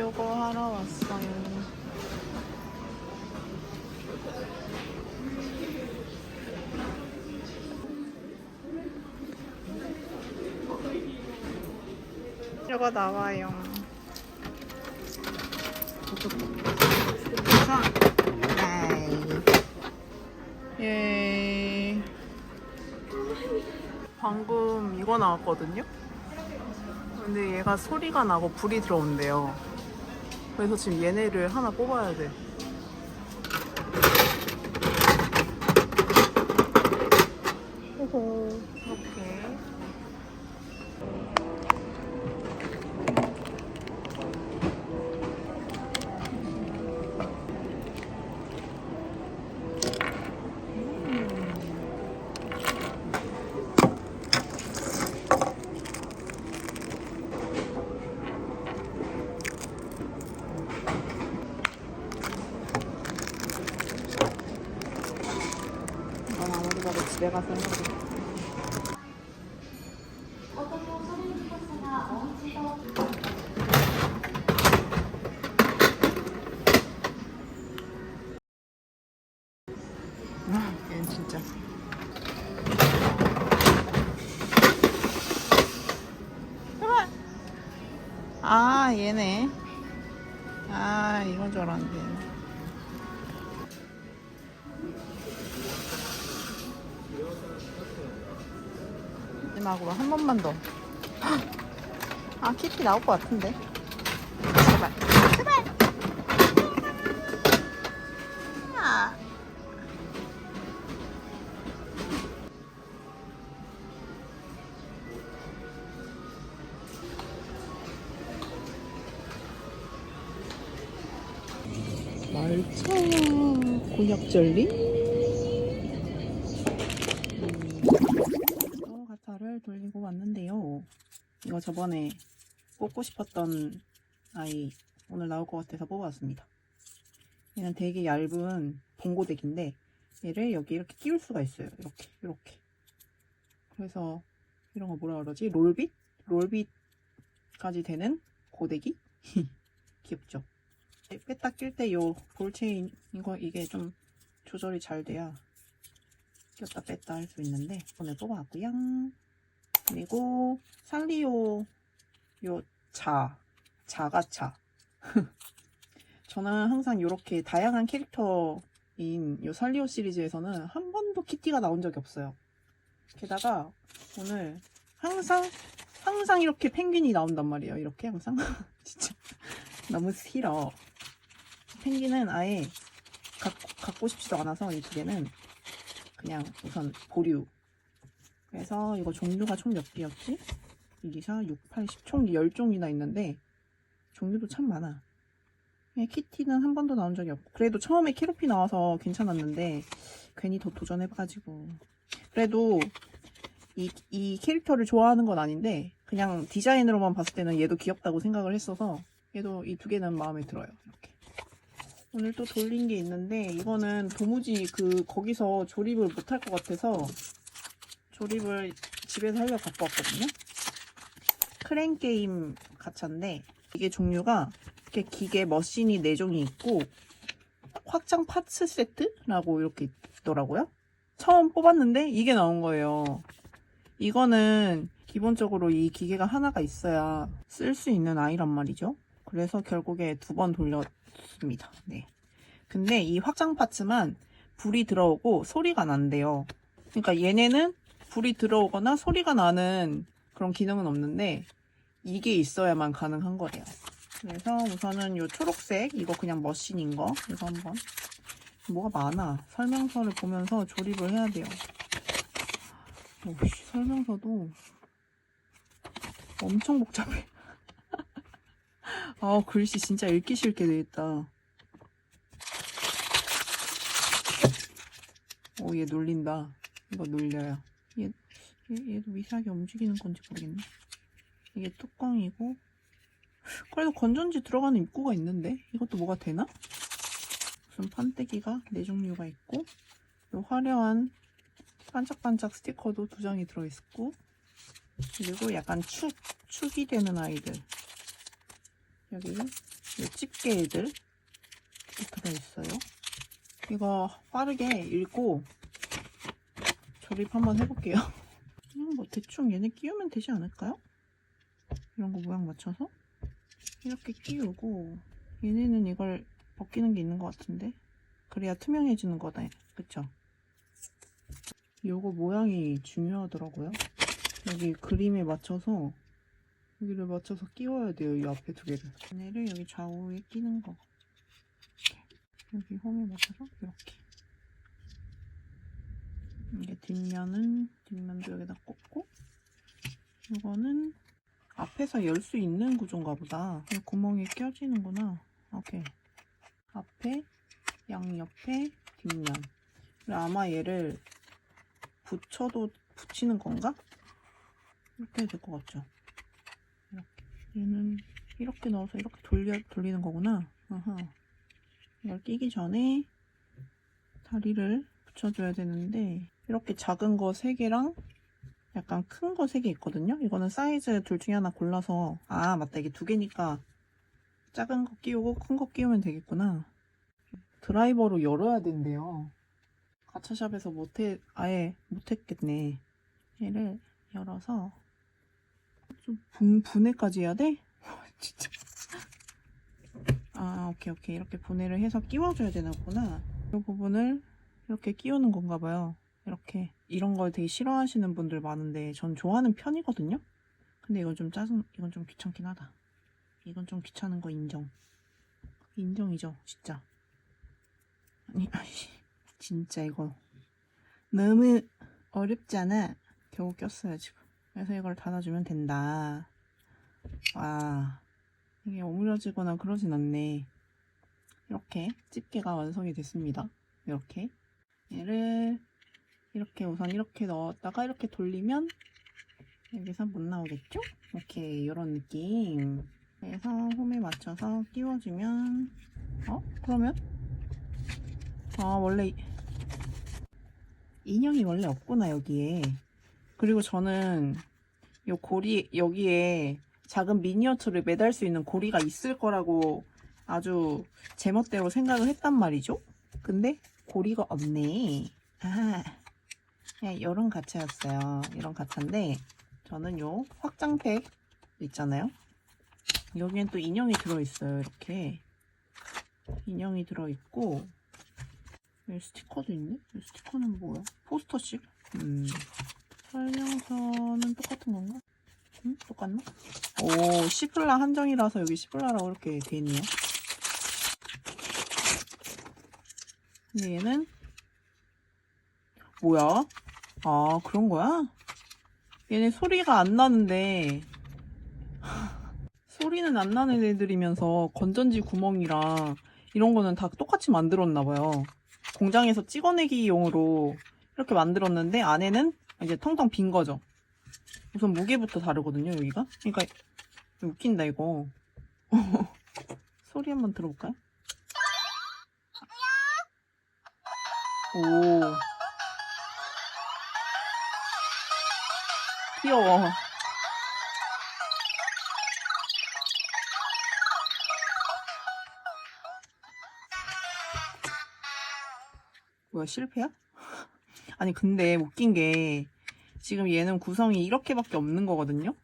요거 하러 왔어요. 요거 나와요. 예. 방금 이거 나왔거든요? 근데 얘가 소리가 나고 불이 들어온대요. 그래서 지금 얘네를 하나 뽑아야 돼. 호호, 이렇게. 해야 돼. 아, 얘는 진짜. 아, 얘네. 아, 이건 줄 알았는데. 마지막으로 한 번만 더. 아, 키티 나올 것 같은데. 제발. 제발. 아. 말차 곤약 jel리 가차를 돌리고 왔는데요. 이거 저번에 뽑고 싶었던 아이 오늘 나올 것 같아서 뽑아왔습니다. 얘는 되게 얇은 봉고데기인데 얘를 여기 이렇게 끼울 수가 있어요. 이렇게 이렇게. 그래서 이런 거 뭐라 그러지? 롤빗? 롤빗까지 되는 고데기? 귀엽죠? 뺐다 낄 때 요 볼체인 이거 이게 좀 조절이 잘 돼야 꼈다 뺐다 할 수 있는데 오늘 뽑아왔고요. 그리고 살리오 요 자, 자가차. 저는 항상 이렇게 다양한 캐릭터인 요 살리오 시리즈에서는 한 번도 키티가 나온 적이 없어요. 게다가 오늘 항상 항상 이렇게 펭귄이 나온단 말이에요. 이렇게 항상 진짜 너무 싫어. 펭귄은 아예 갖고, 갖고 싶지도 않아서 이 두 개는 그냥 우선 보류. 그래서 이거 종류가 총 몇 개였지? 1, 2, 4, 6, 8, 10, 총 10종이나 있는데 종류도 참 많아. 예, 키티는 한 번도 나온 적이 없고 그래도 처음에 캐로피 나와서 괜찮았는데 괜히 더 도전해가지고 그래도 이, 이 캐릭터를 좋아하는 건 아닌데 그냥 디자인으로만 봤을 때는 얘도 귀엽다고 생각을 했어서 얘도 이 두 개는 마음에 들어요. 이렇게. 오늘 또 돌린 게 있는데 이거는 도무지 그 거기서 조립을 못할 것 같아서 조립을 집에서 하려고 갖고 왔거든요. 크랭 게임 가차인데 이게 종류가 이렇게 기계 머신이 4종이 있고 확장 파츠 세트라고 이렇게 있더라고요. 처음 뽑았는데 이게 나온 거예요. 이거는 기본적으로 이 기계가 하나가 있어야 쓸 수 있는 아이란 말이죠. 그래서 결국에 두 번 돌렸습니다. 네. 근데 이 확장 파츠만 불이 들어오고 소리가 난대요. 그러니까 얘네는 불이 들어오거나 소리가 나는 그런 기능은 없는데 이게 있어야만 가능한 거래요. 그래서 우선은 이 초록색 이거 그냥 머신인 거 이거 한번 뭐가 많아 설명서를 보면서 조립을 해야 돼요. 오씨 설명서도 엄청 복잡해. 아 글씨 진짜 읽기 싫게 되겠다. 오, 얘 놀린다. 이거 놀려요. 얘, 얘, 얘도 미세하게 움직이는 건지 모르겠네. 이게 뚜껑이고. 그래도 건전지 들어가는 입구가 있는데? 이것도 뭐가 되나? 무슨 판때기가 네 종류가 있고, 요 화려한 반짝반짝 스티커도 두 장이 들어있고, 그리고 약간 축, 축이 되는 아이들. 여기 이 집게들 들어있어요. 이거 빠르게 읽고 조립 한번 해볼게요. 그냥 뭐 대충 얘네 끼우면 되지 않을까요? 이런 거 모양 맞춰서 이렇게 끼우고 얘네는 이걸 벗기는 게 있는 것 같은데 그래야 투명해지는 거다 그쵸? 요거 모양이 중요하더라고요 여기 그림에 맞춰서 여기를 맞춰서 끼워야 돼요 이 앞에 두 개를 얘네를 여기 좌우에 끼는 거. 여기 홈에 맞춰서 이렇게 이게 뒷면은 뒷면도 여기다 꽂고 이거는 앞에서 열 수 있는 구조인가 보다. 이 구멍이 껴지는구나. 오케이. 앞에 양옆에 뒷면. 아마 얘를 붙여도 붙이는 건가? 이렇게 될 것 같죠? 이렇게. 얘는 이렇게 넣어서 이렇게 돌려, 돌리는 거구나. 아하. 이걸 끼기 전에 다리를 붙여줘야 되는데 이렇게 작은 거 3개랑 약간 큰 거 3개 있거든요. 이거는 사이즈 둘 중에 하나 골라서 아 맞다. 이게 두 개니까 작은 거 끼우고 큰 거 끼우면 되겠구나. 드라이버로 열어야 된대요. 가차샵에서 못해 아예 못했겠네. 얘를 열어서 좀 분, 분해까지 해야 돼? 진짜. 아 오케이 오케이. 이렇게 분해를 해서 끼워줘야 되나구나. 이 부분을 이렇게 끼우는 건가 봐요. 이렇게 이런 걸 되게 싫어하시는 분들 많은데 전 좋아하는 편이거든요. 근데 이건 좀 짜증 이건 좀 귀찮긴 하다. 이건 좀 귀찮은 거 인정. 인정이죠 진짜. 아니 아이씨 진짜 이거 너무 어렵잖아. 겨우 꼈어요 지금. 그래서 이걸 닫아주면 된다. 와 이게 오므려지거나 그러진 않네. 이렇게 집게가 완성이 됐습니다. 이렇게 얘를 이렇게 우선 이렇게 넣었다가 이렇게 돌리면 여기서 못 나오겠죠? 오케이 이런 느낌 그래서 홈에 맞춰서 끼워주면 어? 그러면? 아 원래 이- 인형이 원래 없구나 여기에 그리고 저는 요 고리 여기에 작은 미니어처를 매달 수 있는 고리가 있을 거라고 아주 제멋대로 생각을 했단 말이죠 근데 고리가 없네 아 그냥 이런 가차였어요 이런 가차인데 저는 요 확장팩 있잖아요 여기엔 또 인형이 들어있어요 이렇게 인형이 들어있고 여기 스티커도 있네? 이 스티커는 뭐야? 포스터식? 음. 설명서는 똑같은 건가? 응? 똑같나? 오, 시플라 한정이라서 여기 시플라라고 이렇게 돼 있네요. 근데 얘는 뭐야? 아, 그런 거야? 얘네 소리가 안 나는데 소리는 안 나는 애들이면서 건전지 구멍이랑 이런 거는 다 똑같이 만들었나 봐요. 공장에서 찍어내기용으로 이렇게 만들었는데 안에는 이제 텅텅 빈 거죠. 우선 무게부터 다르거든요, 여기가. 그러니까 웃긴다 이거. 소리 한번 들어볼까요? 오. 귀여워. 뭐야 실패야? 아니 근데 웃긴 게 지금 얘는 구성이 이렇게밖에 없는 거거든요.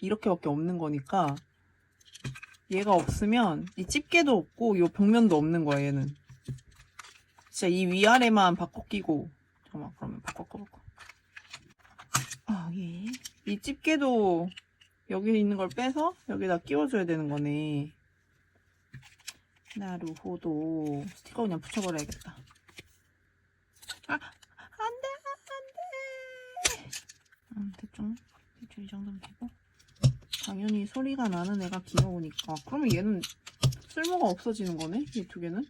이렇게밖에 없는 거니까 얘가 없으면 이 집게도 없고 이 벽면도 없는 거야 얘는. 진짜 이 위아래만 바꿔 끼고 잠깐만 그러면 바꿔 꺼볼까? 아 예. 이 집게도 여기 있는 걸 빼서 여기다 끼워줘야 되는 거네. 나루호도 스티커 그냥 붙여버려야겠다. 아, 안 돼, 안 돼. 음, 대충, 대충 이 정도면 되고. 당연히 소리가 나는 애가 귀여우니까. 그러면 얘는 쓸모가 없어지는 거네? 이 두 개는?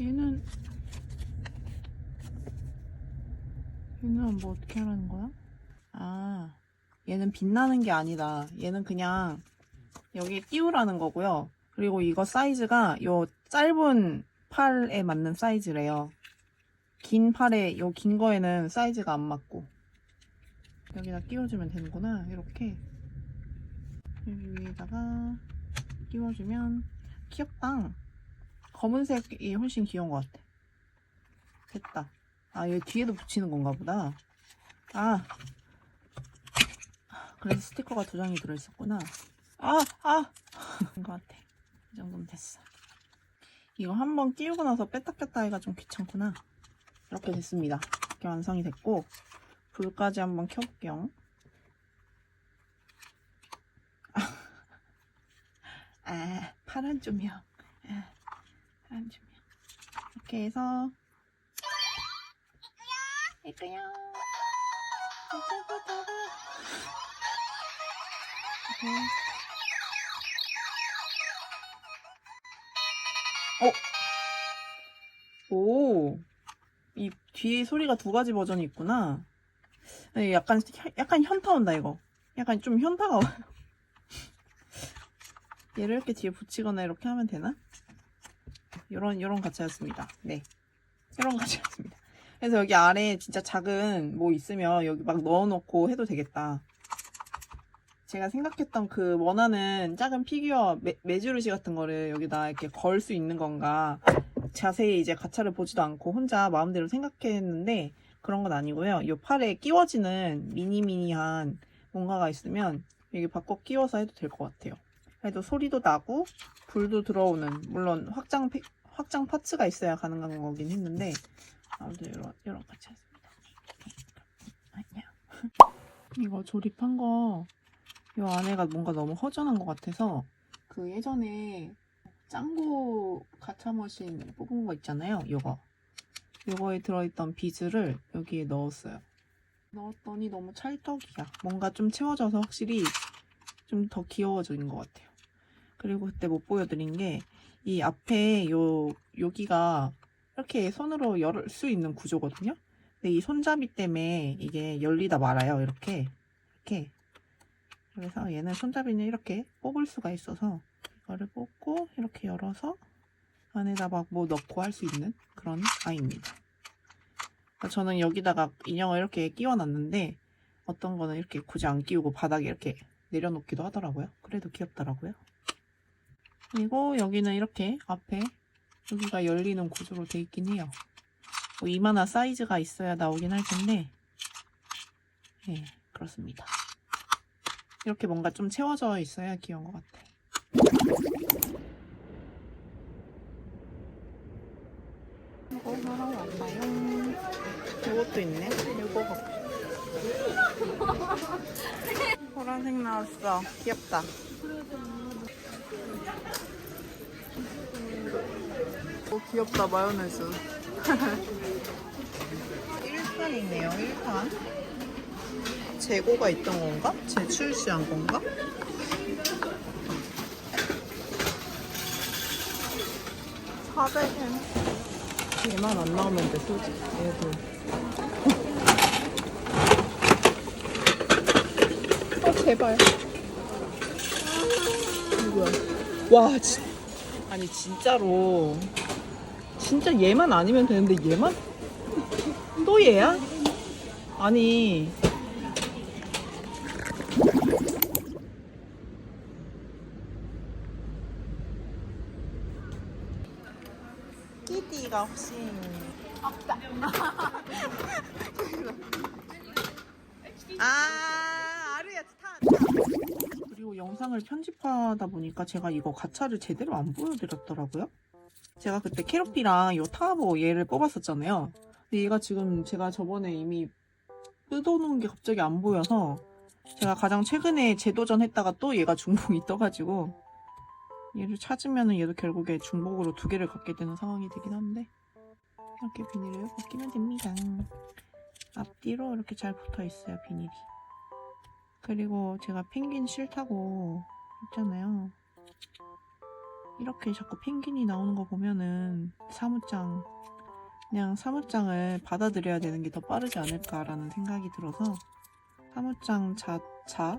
얘는, 얘는 뭐 어떻게 하라는 거야? 아, 얘는 빛나는 게 아니다. 얘는 그냥 여기에 끼우라는 거고요. 그리고 이거 사이즈가 요 짧은 팔에 맞는 사이즈래요. 긴 팔에 요 긴 거에는 사이즈가 안 맞고 여기다 끼워주면 되는구나 이렇게 여기 위에다가 끼워주면 귀엽다. 검은색이 훨씬 귀여운 것 같아. 됐다. 아, 여기 뒤에도 붙이는 건가 보다. 아. 그래서 스티커가 두 장이 들어있었구나. 아, 아! 그런 것 같아. 이 정도면 됐어. 이거 한번 끼우고 나서 뺐다 꼈다 해가 좀 귀찮구나. 이렇게 됐습니다. 이렇게 완성이 됐고, 불까지 한번 켜볼게요. 아, 파란 조명. 아, 파란 조명. 이렇게 해서 이거요. 어? 오, 이 뒤에 소리가 두 가지 버전이 있구나. 네, 약간 약간 현타 온다 이거. 약간 좀 현타가 와요. 얘를 이렇게 뒤에 붙이거나 이렇게 하면 되나? 요런 요런 가차였습니다. 네. 요런 가차였습니다. 그래서 여기 아래에 진짜 작은 뭐 있으면 여기 막 넣어놓고 해도 되겠다. 제가 생각했던 그 원하는 작은 피규어 매, 메주르시 같은 거를 여기다 이렇게 걸 수 있는 건가 자세히 이제 가차를 보지도 않고 혼자 마음대로 생각했는데 그런 건 아니고요. 이 팔에 끼워지는 미니미니한 뭔가가 있으면 여기 바꿔 끼워서 해도 될 것 같아요. 그래도 소리도 나고 불도 들어오는 물론 확장 팩- 확장 파츠가 있어야 가능한 거긴 했는데 아무튼 이런 이런 같이 했습니다. 이거 조립한 거 이 안에가 뭔가 너무 허전한 것 같아서 그 예전에 짱구 가차 머신 뽑은 거 있잖아요. 이거 이거에 들어있던 비즈를 여기에 넣었어요. 넣었더니 너무 찰떡이야. 뭔가 좀 채워져서 확실히 좀 더 귀여워진 것 같아요. 그리고 그때 못 보여드린 게 이 앞에 요 여기가 이렇게 손으로 열 수 있는 구조거든요. 근데 이 손잡이 때문에 이게 열리다 말아요. 이렇게 이렇게. 그래서 얘는 손잡이는 이렇게 뽑을 수가 있어서 이거를 뽑고 이렇게 열어서 안에다 막 뭐 넣고 할 수 있는 그런 아이입니다. 그래서 저는 여기다가 인형을 이렇게 끼워놨는데 어떤 거는 이렇게 굳이 안 끼우고 바닥에 이렇게 내려놓기도 하더라고요. 그래도 귀엽더라고요. 그리고 여기는 이렇게 앞에 여기가 열리는 구조로 돼 있긴 해요. 뭐 이만한 사이즈가 있어야 나오긴 할 텐데 예, 그렇습니다. 이렇게 뭔가 좀 채워져 있어야 귀여운 것 같아. 이거 하러 왔나요? 이것도 있네. 이거 싶어. 보라색 나왔어. 귀엽다. 오, 귀엽다, 마요네즈. 1탄이네요, 1탄. 재고가 있던 건가? 재출시한 건가? 사백엔 얘만 안 나오면 돼, 솔직히. 얘도. 아, 제발. 와, 진 아니, 진짜로. 진짜 얘만 아니면 되는데, 얘만? 또 얘야? 아니. 끼띠가 혹시 없다. 아, 아르야 타. 영상을 편집하다 보니까 제가 이거 가차를 제대로 안 보여드렸더라고요. 제가 그때 캐럿피랑 요 타보 얘를 뽑았었잖아요. 근데 얘가 지금 제가 저번에 이미 뜯어놓은 게 갑자기 안 보여서 제가 가장 최근에 재도전했다가 또 얘가 중복이 떠가지고 얘를 찾으면은 얘도 결국에 중복으로 두 개를 갖게 되는 상황이 되긴 한데 이렇게 비닐을 벗기면 됩니다. 앞뒤로 이렇게 잘 붙어 있어요 비닐이. 그리고 제가 펭귄 싫다고 했잖아요. 이렇게 자꾸 펭귄이 나오는 거 보면은 사무장 그냥 사무장을 받아들여야 되는 게 더 빠르지 않을까라는 생각이 들어서 사무장 자차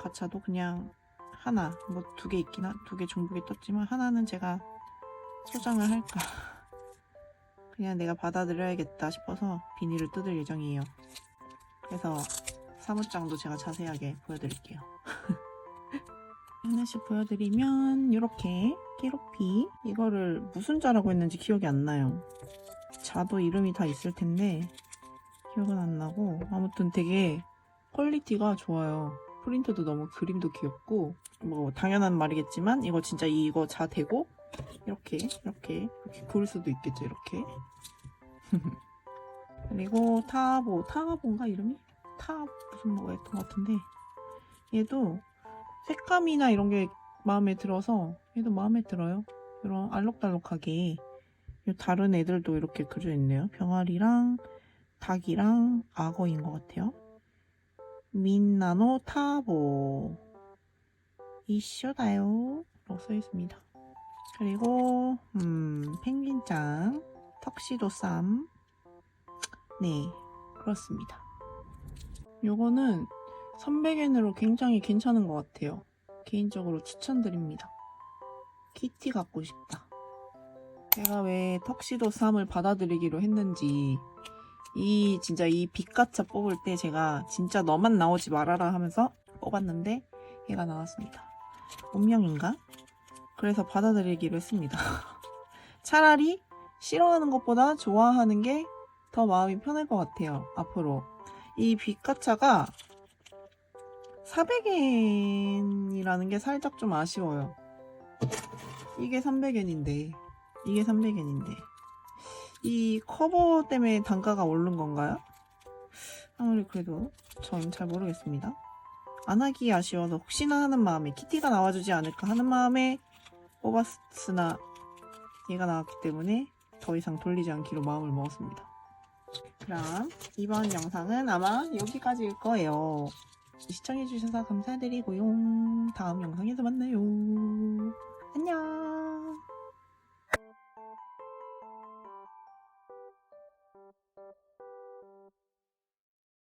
가차도 그냥 하나 뭐 두 개 있긴 한두 개 중복이 떴지만 하나는 제가 소장을 할까 그냥 내가 받아들여야겠다 싶어서 비닐을 뜯을 예정이에요 그래서 사무장도 제가 자세하게 보여드릴게요 하나씩 보여드리면 이렇게 끼로피 이거를 무슨 자라고 했는지 기억이 안 나요. 자도 이름이 다 있을 텐데 기억은 안 나고 아무튼 되게 퀄리티가 좋아요. 프린트도 너무 그림도 귀엽고 뭐 당연한 말이겠지만 이거 진짜 이거 자 대고 이렇게 이렇게 이렇게 그릴 수도 있겠죠 이렇게 그리고 타보 타보인가 이름이 타 무슨 뭐가 있던 것 같은데 얘도 색감이나 이런 게 마음에 들어서 얘도 마음에 들어요. 이런 알록달록하게 이 다른 애들도 이렇게 그려져 있네요. 병아리랑 닭이랑 악어인 것 같아요. 민나노 타보. 이쇼다요. 라고 써 있습니다. 그리고 음 펭귄짱 턱시도 쌈. 네, 그렇습니다. 요거는 300엔으로 굉장히 괜찮은 것 같아요. 개인적으로 추천드립니다. 키티 갖고 싶다. 제가 왜 턱시도 쌈을 받아들이기로 했는지 이 진짜 이 빛가차 뽑을 때 제가 진짜 너만 나오지 말아라 하면서 뽑았는데 얘가 나왔습니다. 운명인가? 그래서 받아들이기로 했습니다. 차라리 싫어하는 것보다 좋아하는 게 더 마음이 편할 것 같아요. 앞으로. 이 빛가차가 400엔이라는 게 살짝 좀 아쉬워요. 이게 300엔인데, 이게 300엔인데. 이 커버 때문에 단가가 오른 건가요? 아무리 그래도 전 잘 모르겠습니다. 안 하기 아쉬워서 혹시나 하는 마음에 키티가 나와주지 않을까 하는 마음에 뽑았으나 얘가 나왔기 때문에 더 이상 돌리지 않기로 마음을 먹었습니다. 그럼 이번 영상은 아마 여기까지일 거예요. 시청해주셔서 감사드리고요. 다음 영상에서 만나요.